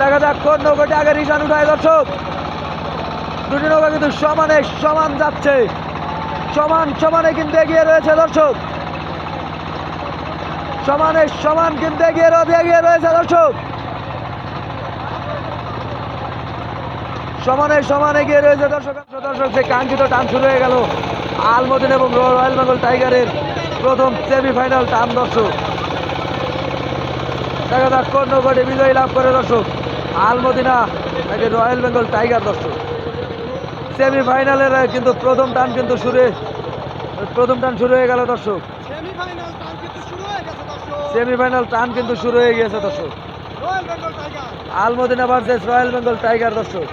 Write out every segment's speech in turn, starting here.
দেখা যাক কোন নৌকাটি আগে রিসান উঠায় দর্শক। দুটি নৌকা কিন্তু সমানে সমান যাচ্ছে। সমান সমানে কিন্তু এগিয়ে রয়েছে দর্শক। সমানে সমান কিন্তু এগিয়ে এগিয়ে রয়েছে দর্শক। সমানে সমান এগিয়ে রয়েছে দর্শক। দর্শক যে কাঙ্ক্ষিত টান শুরু হয়ে গেল। আলমদিন এবং রয়্যাল বেঙ্গল টাইগারের প্রথম সেমিফাইনাল টান দর্শক। দেখা যাক কোন নৌকাটি বিজয়ী লাভ করে দর্শক। আলমদিনা নাকি রয়্যাল বেঙ্গল টাইগার দর্শক। সেমিফাইনালের কিন্তু প্রথম টান কিন্তু শুরু প্রথম টান শুরু হয়ে গেল দর্শক। সেমিফাইনাল টান কিন্তু শুরু হয়ে হয়ে গিয়েছে দর্শক। Almadina versus Royal Bengal Tiger দর্শক।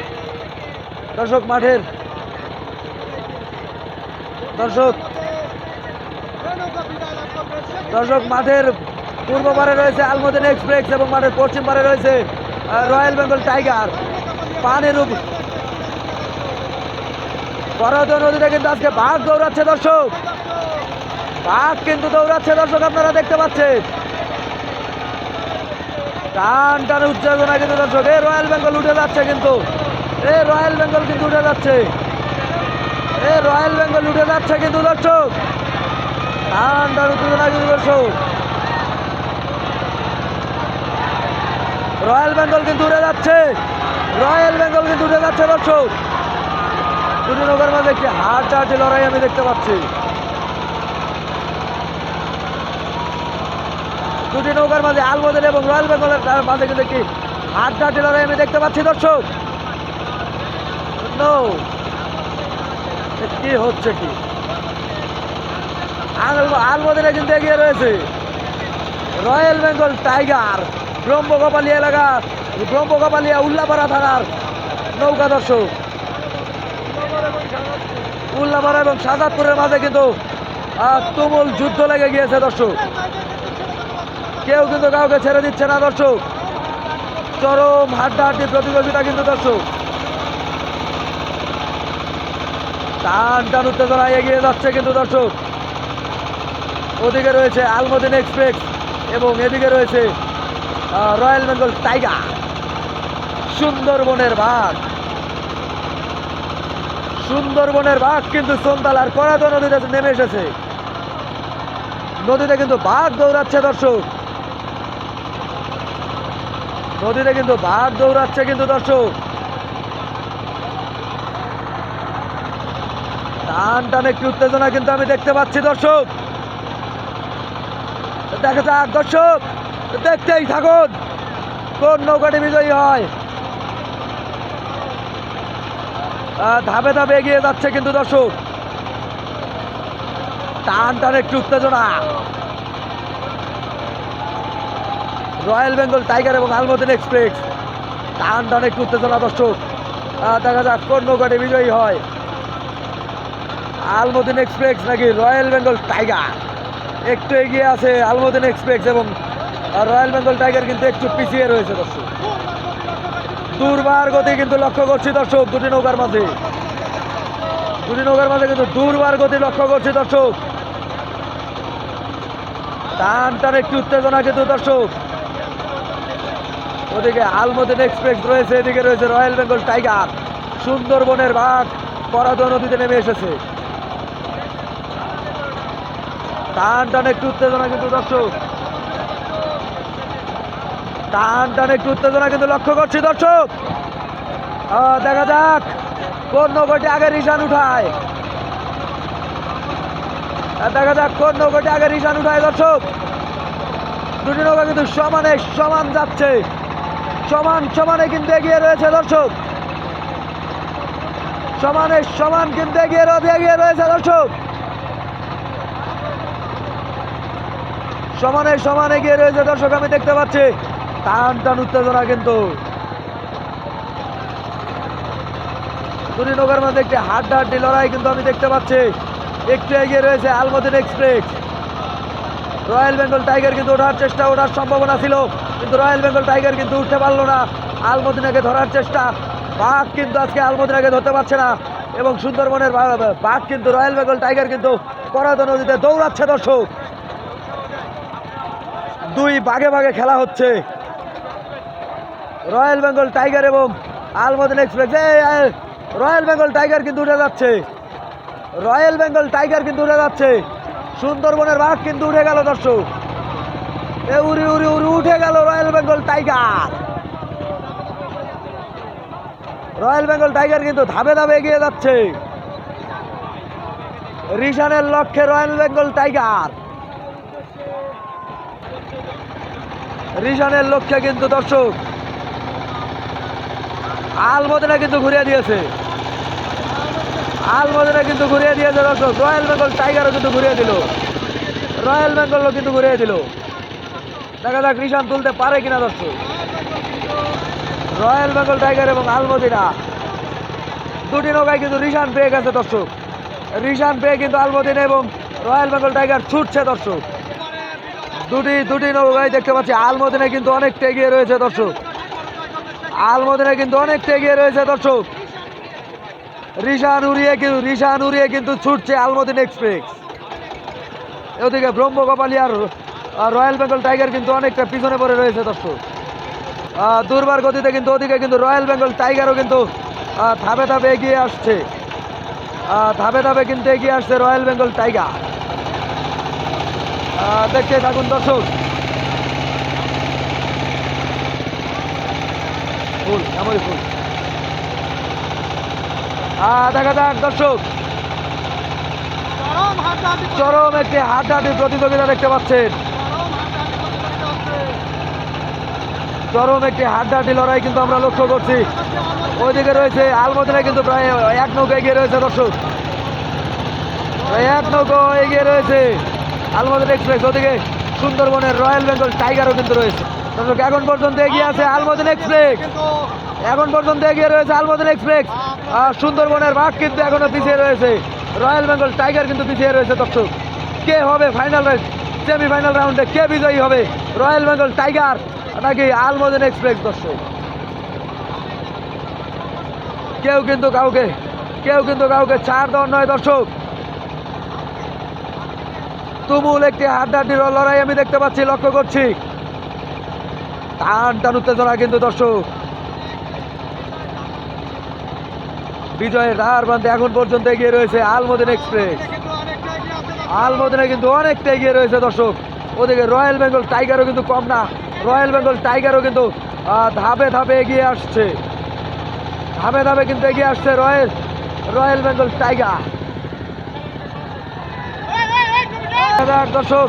দর্শক মাঠের দর্শক দর্শক মাঠের পূর্ব পারে রয়েছে আলমদিনা এক্সপ্রেস এবং মাঠের পশ্চিম পারে রয়েছে রয়্যাল বেঙ্গল টাইগার পানির উপ করদ নদীতে কিন্তু আজকে বাঘ দৌড়াচ্ছে দর্শক। বাঘ কিন্তু দৌড়াচ্ছে দর্শক, আপনারা দেখতে পাচ্ছেন। টান টান উত্তেজনা কিন্তু দর্শক এই রয়্যাল বেঙ্গল উঠে যাচ্ছে কিন্তু। এ রয়্যাল বেঙ্গল কিন্তু উঠে যাচ্ছে। এ রয়্যাল বেঙ্গল উঠে যাচ্ছে কিন্তু দর্শক। টান টান উত্তেজনা কিন্তু দর্শক। রয়্যাল বেঙ্গল কিন্তু উড়ে যাচ্ছে। রয়্যাল বেঙ্গল কিন্তু উঠে যাচ্ছে দর্শক। দুটি নৌকার মাঝে একটি হাট চার্জে লড়াই আমি দেখতে পাচ্ছি। দুটি নৌকার মাঝে আলমোদের এবং রয়্যাল বেঙ্গলের মাঝে কিন্তু একটি হাট চার্জে লড়াই আমি দেখতে পাচ্ছি দর্শক। কি হচ্ছে কি? আল- আলমোদের কিন্তু এগিয়ে রয়েছে। Royal Bengal tiger. ব্রহ্মকপালিয়া এলাকা ব্রহ্মকপালিয়া উল্লাপাড়া থানার নৌকা দর্শক। উল্লাপাড়া এবং সাদাতপুরের মাঝে কিন্তু তুমুল যুদ্ধ লেগে গিয়েছে দর্শক। কেউ কিন্তু কাউকে ছেড়ে দিচ্ছে না দর্শক। চরম হাড্ডাহাড্ডি প্রতিযোগিতা কিন্তু দর্শক। টান টান উত্তেজনা এগিয়ে যাচ্ছে কিন্তু দর্শক। ওদিকে রয়েছে আলমদিন এক্সপ্রেস এবং এদিকে রয়েছে রয়্যাল বেঙ্গল টাইগার, সুন্দরবনের বাঘ। সুন্দরবনের বাঘ কিন্তু সোনতালার করাত নদীতে নেমে এসেছে। নদীতে কিন্তু বাঘ দৌড়াচ্ছে, দর্শক। নদীতে কিন্তু বাঘ দৌড়াচ্ছে কিন্তু দর্শক। টান টান, একটি উত্তেজনা কিন্তু আমি দেখতে পাচ্ছি, দর্শক। দেখা যাক, দর্শক। দেখতেই থাকুন, কোন নৌকাটি বিজয়ী হয়। ধাপে ধাপে এগিয়ে যাচ্ছে কিন্তু দর্শক। টান টান একটি উত্তেজনা। রয়্যাল বেঙ্গল টাইগার এবং আলমদিন এক্সপ্রেস। টান টান একটি উত্তেজনা দর্শক। দেখা যাক কোন নৌকাটি বিজয়ী হয়। আলমদিন এক্সপ্রেস নাকি রয়্যাল বেঙ্গল টাইগার? একটু এগিয়ে আছে আলমদিন এক্সপ্রেস এবং রয়্যাল বেঙ্গল টাইগার কিন্তু একটু পিছিয়ে রয়েছে, দর্শক। দুর্বার গতি কিন্তু লক্ষ্য করছি, দর্শক, দুটি নৌকার মাঝে। দুটি নৌকার মাঝে কিন্তু দুর্বার গতি লক্ষ্য করছি, দর্শক। টান টান, একটি উত্তেজনা কিন্তু, দর্শক। ওদিকে আলমদিন এক্সপ্রেস রয়েছে, এদিকে রয়েছে রয়্যাল বেঙ্গল টাইগার সুন্দরবনের বাঘ পরাদ নদীতে নেমে এসেছে। টান টান, একটু উত্তেজনা কিন্তু, দর্শক। টান টান, একটু উত্তেজনা কিন্তু লক্ষ্য করছি দর্শক। দেখা যাক, কোন নৌকাটি আগে রিসান উঠায়। দেখা যাক, কোন নৌকাটি আগে রিসান উঠায় দর্শক। দুটি নৌকা কিন্তু সমানে সমান যাচ্ছে। সমান সমানে কিন্তু এগিয়ে রয়েছে দর্শক। সমানে সমান কিন্তু এগিয়ে এগিয়ে রয়েছে দর্শক। সমানে সমান এগিয়ে রয়েছে দর্শক, আমি দেখতে পাচ্ছি। টান টান উত্তেজনা কিন্তু। দুটি মধ্যে একটি হাড্ডাহাড্ডি লড়াই কিন্তু আমি দেখতে পাচ্ছি। একটু এগিয়ে রয়েছে Alamdin Express. Royal Bengal Tiger কিন্তু ওঠার চেষ্টা, ওঠার সম্ভাবনা ছিল, কিন্তু রয়্যাল বেঙ্গল টাইগার কিন্তু উঠতে পারল না। আলমদিনাকে ধরার চেষ্টা, বাঘ কিন্তু আজকে আলমদিনাকে ধরতে পারছে না। এবং সুন্দরবনের বাঘ কিন্তু রয়্যাল বেঙ্গল টাইগার কিন্তু করাদ নদীতে দৌড়াচ্ছে দর্শক। দুই ভাগে ভাগে খেলা হচ্ছে। রয়্যাল বেঙ্গল টাইগার এবং Alamdin Express. Royal Bengal Tiger কিন্তু উঠে যাচ্ছে। রয়্যাল বেঙ্গল টাইগার কিন্তু উঠে যাচ্ছে। সুন্দরবনের বাঘ কিন্তু উঠে গেল, দর্শক। এ, উড়ি উড়ি উড়ি, উঠে গেল Royal Bengal Tiger. Royal Bengal Tiger কিন্তু ধাপে ধাপে এগিয়ে যাচ্ছে। রিশানের লক্ষ্যে রয়্যাল বেঙ্গল টাইগার। রিশানের লক্ষ্যে কিন্তু দর্শক আলমদিনা কিন্তু ঘুরিয়ে দিয়েছে। আলমদিনা কিন্তু ঘুরিয়ে দিয়েছে, দর্শক। রয়্যাল বেঙ্গল টাইগারও কিন্তু ঘুরিয়ে দিল। রয়্যাল বেঙ্গলও কিন্তু ঘুরিয়ে দিল। দেখা যাক রিশান তুলতে পারে কিনা, দর্শক। রয়্যাল বেঙ্গল টাইগার এবং আলমদিনা। দুটি নৌকায় কিন্তু রিশান পেয়ে গেছে, দর্শক। রিশান পেয়ে কিন্তু আলমদিনা এবং রয়্যাল বেঙ্গল টাইগার ছুটছে, দর্শক। দুটি দুটি নৌকায় দেখতে পাচ্ছি, আলমদিনা কিন্তু অনেকটা এগিয়ে রয়েছে, দর্শক। আলমদিনা কিন্তু অনেকটা এগিয়ে রয়েছে দর্শক। রিশান উড়িয়ে কিন্তু রিশান উড়িয়ে কিন্তু ছুটছে আলমদিন এক্সপ্রেস। এদিকে ব্রহ্মকপালি আর আর রয়্যাল বেঙ্গল টাইগার কিন্তু অনেকটা পিছনে পড়ে রয়েছে দর্শক। দুর্বার গতিতে কিন্তু ওদিকে কিন্তু রয়্যাল বেঙ্গল টাইগারও কিন্তু ধাপে ধাপে এগিয়ে আসছে। ধাপে ধাপে কিন্তু এগিয়ে আসছে রয়্যাল বেঙ্গল টাইগার। দেখতে থাকুন দর্শক। ফুল এমনই ফুল। আহ, দেখা যাক দর্শক। চরম একটি হাড্ডাহাড্ডি প্রতিযোগিতা দেখতে পাচ্ছেন। চরম। একটি হাড্ডাহাড্ডি লড়াই কিন্তু আমরা লক্ষ্য করছি। ওইদিকে রয়েছে আলমদিনা কিন্তু প্রায় এক নৌকা এগিয়ে রয়েছে দর্শক। এক নৌকো এগিয়ে রয়েছে আলমদিনা এক্সপ্রেস। ওদিকে সুন্দরবনের রয়্যাল বেঙ্গল টাইগারও কিন্তু রয়েছে। দর্শক, এখন পর্যন্ত এগিয়ে আছে আলমদিন এক্সপ্রেস এখন পর্যন্ত এগিয়ে রয়েছে আলমদিনা এক্সপ্রেস আর সুন্দরবনের বাঘ কিন্তু এখনও পিছিয়ে রয়েছে। রয়্যাল বেঙ্গল টাইগার কিন্তু পিছিয়ে রয়েছে, দর্শক। কে হবে ফাইনাল সেমিফাইনাল রাউন্ডে কে বিজয়ী হবে? রয়্যাল বেঙ্গল টাইগার নাকি আলমদিন এক্সপ্রেস দর্শক? কেউ কিন্তু কাউকে, কেউ কিন্তু কাউকে ছাড় দেওয়ার নয়, দর্শক। তুমুল একটি হাড্ডাহাড্ডির লড়াই আমি দেখতে পাচ্ছি, লক্ষ্য করছি। টান টান উত্তেজনা কিন্তু দর্শক। বিজয়ের রার বান্ধে এখন পর্যন্ত এগিয়ে রয়েছে আলমদিন এক্সপ্রেস। আলমদিনা কিন্তু অনেকটা এগিয়ে রয়েছে দর্শক। ওদিকে রয়্যাল বেঙ্গল টাইগারও কিন্তু কম না। রয়্যাল বেঙ্গল টাইগারও কিন্তু ধাপে ধাপে এগিয়ে আসছে। ধাপে ধাপে কিন্তু এগিয়ে আসছে রয়্যাল রয়্যাল বেঙ্গল টাইগার। দর্শক,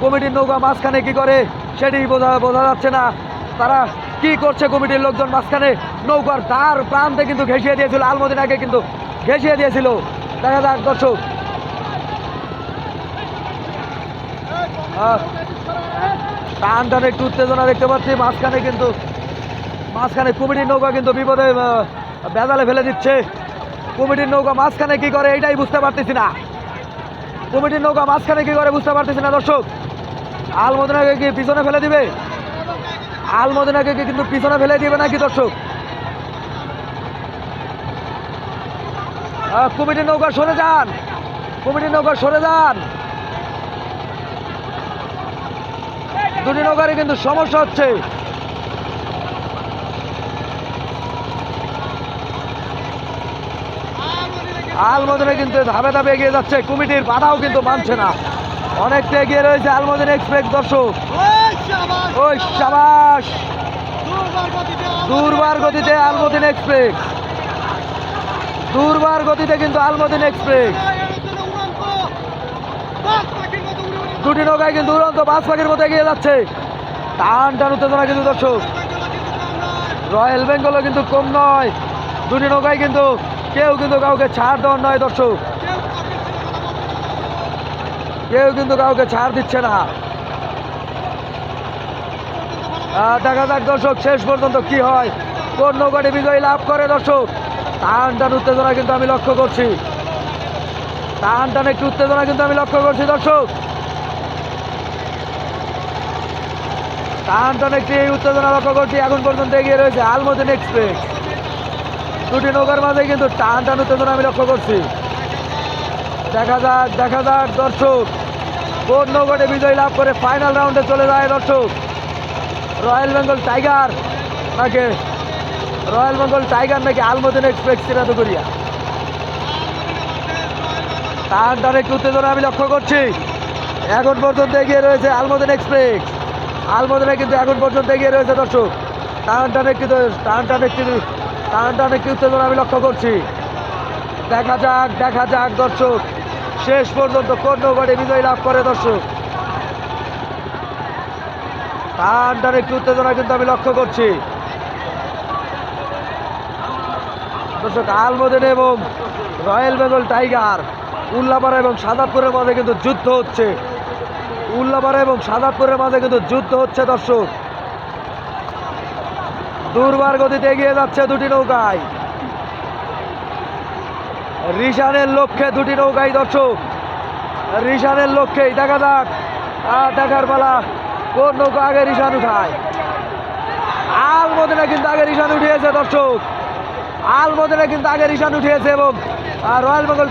কমিটির নৌকা মাঝখানে কি করে? সেটি বোঝা বোঝা যাচ্ছে না। তারা কি করছে কমিটির লোকজন মাঝখানে? নৌকার তার প্রান্তে কিন্তু ঘেঁষিয়ে দিয়েছিল। আলমদিনাকে কিন্তু ঘেঁষিয়ে দিয়েছিল। দেখা যাক, দর্শক। টান টান একটু উত্তেজনা দেখতে পাচ্ছি। মাঝখানে কিন্তু, মাঝখানে কমিটির নৌকা কিন্তু বিপদে বেজালে ফেলে দিচ্ছে। কমিটির নৌকা মাঝখানে কি করে এটাই বুঝতে পারতেছি না। কমিটির নৌকা মাঝখানে কি করে, বুঝতে পারতেছি না, দর্শক। আলমদিনাকে কি পিছনে ফেলে দিবে? আলমদিনাকে কি কিন্তু পিছনে ফেলে দিবে নাকি দর্শক? কমিটির নৌকা সরে যান। কমিটির নৌকা সরে যান। দুটি নৌকারই কিন্তু সমস্যা হচ্ছে। আলমদিনে কিন্তু ধাপে ধাপে এগিয়ে যাচ্ছে। কমিটির বাধাও কিন্তু মানছে না। অনেকটা এগিয়ে রয়েছে আলমদিন এক্সপ্রেস দর্শক। ওই সাবাস দুর্বার গতিতে আলমদিন এক্সপ্রেস। দুর্বার গতিতে কিন্তু আলমদিন এক্সপ্রেস। দুটি নৌকায় কিন্তু উড়ন্ত বাস পাখির মতো এগিয়ে যাচ্ছে। টান টান উত্তেজনা কিন্তু দর্শক। রয়্যাল বেঙ্গলও কিন্তু কম নয়। দুটি নৌকায় কিন্তু কেউ কিন্তু কাউকে ছাড় দেওয়ার নয় দর্শক। কেউ কিন্তু কাউকে ছাড় দিচ্ছে না। দেখা যাক দর্শক, শেষ পর্যন্ত কি হয়। কোন নৌকাটি বিজয়ী লাভ করে দর্শক? টান টান উত্তেজনা কিন্তু আমি লক্ষ্য করছি। টান টান একটু উত্তেজনা কিন্তু আমি লক্ষ্য করছি দর্শক। টান টান একটি উত্তেজনা লক্ষ্য করছি, এখন পর্যন্ত এগিয়ে রয়েছে আলমদিন এক্সপ্রেস। দুটি নৌকার মাঝে কিন্তু টান টান উত্তেজনা আমি লক্ষ্য করছি। দেখা যাক দেখা যাক দর্শক। কোন নৌকাটি বিজয় লাভ করে ফাইনাল রাউন্ডে চলে যায় দর্শক। রয়্যাল বেঙ্গল টাইগার নাকি রয়্যাল বেঙ্গল টাইগার নাকি আলমদিন এক্সপ্রেস সিরাতো করিয়া তার দ্বারা একটু উত্তেজনা আমি লক্ষ্য করছি। এখন পর্যন্ত এগিয়ে রয়েছে আলমদিন এক্সপ্রেস আলমদিনে কিন্তু এখন পর্যন্ত এগিয়ে রয়েছে দর্শক। টান একটি টান টান একটি টান একটি উত্তেজনা আমি লক্ষ্য করছি। দেখা যাক দেখা যাক দর্শক। শেষ পর্যন্ত নৌকাটি বিজয় লাভ করে দর্শক। টান একটি উত্তেজনা কিন্তু আমি লক্ষ্য করছি। দর্শক, আলমদিন এবং রয়্যাল বেঙ্গল টাইগার, উল্লাপাড়া এবং সাদাতপুরের মাঝে কিন্তু যুদ্ধ হচ্ছে। উল্লাপাড়া এবং সাদাতপুরের মাঝে কিন্তু যুদ্ধ হচ্ছে দর্শক। দুর্বার গতিতে এগিয়ে যাচ্ছে দুটি নৌকায়। রিশানের লক্ষ্যে দুটি নৌকাই দর্শক। রিশানের লক্ষ্যেই দেখা যাক আর দেখার পালা কোন নৌকা আগে রিশান উঠায়। আল মদিনা কিন্তু আগে রিশান উঠিয়েছে দর্শক। আল মদিনা কিন্তু আগে রিশান উঠিয়েছে এবং রয়্যাল বেঙ্গল